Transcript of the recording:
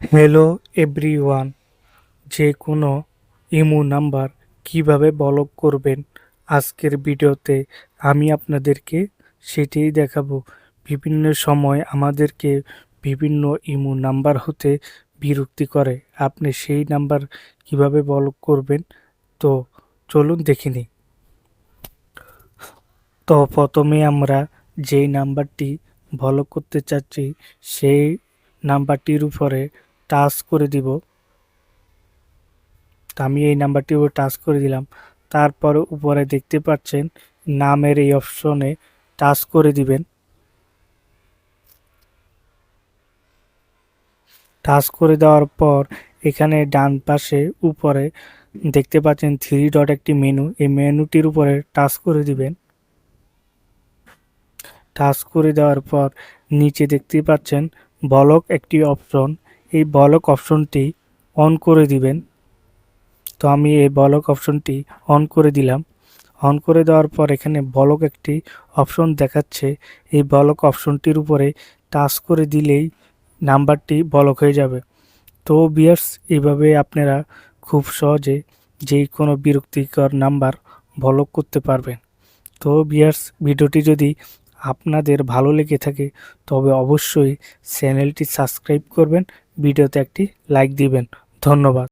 Hello everyone, যে কোনো imo number কীভাবে ব্লক করবেন আজকের ভিডিওতে আমি আপনাদেরকে সেটাই দেখাবো। বিভিন্ন সময় আমাদেরকে বিভিন্ন ইমো নাম্বার হতে বিরক্তি করে। আপনি সেই নাম্বার কীভাবে ব্লক করবেন? তো চলুন দেখে নিই। তো প্রথমে আমরা যেই নাম্বারটি ব্লক করতে চাচ্ছি, সেই নাম্বারটির উপরে টাচ করে দিব। তো আমি এই নাম্বারটি উপর টাচ করে দিলাম। তারপর উপরে দেখতে পাচ্ছেন নামের এই অপশনে টাচ করে দিবেন। টাচ করে দেওয়ার পর এখানে ডান পাশে উপরে দেখতে পাচ্ছেন থ্রি ডট একটি মেনু। এই মেনুটির উপরে টাচ করে দিবেন। টাচ করে দেওয়ার পর নিচে দেখতে পাচ্ছেন বলক একটি অপশন। এই বলক অপশনটি অন করে দিবেন। তো আমি এই বলক অপশনটি অন করে দিলাম। অন করে দেওয়ার পর এখানে বলক একটি অপশন দেখাচ্ছে। এই বলক অপশনটির উপরে টাচ করে দিলেই নাম্বারটি বলক হয়ে যাবে। তো বিয়ার্স এভাবে আপনারা খুব সহজে যেই কোনো বিরক্তিকর নাম্বার বলক করতে পারবেন। তো বিয়ার্স ভিডিওটি যদি আপনাদের ভালো লেগে থাকে, তবে অবশ্যই চ্যানেলটি সাবস্ক্রাইব করবেন ভিডিওতে একটি লাইক দিবেন। ধন্যবাদ।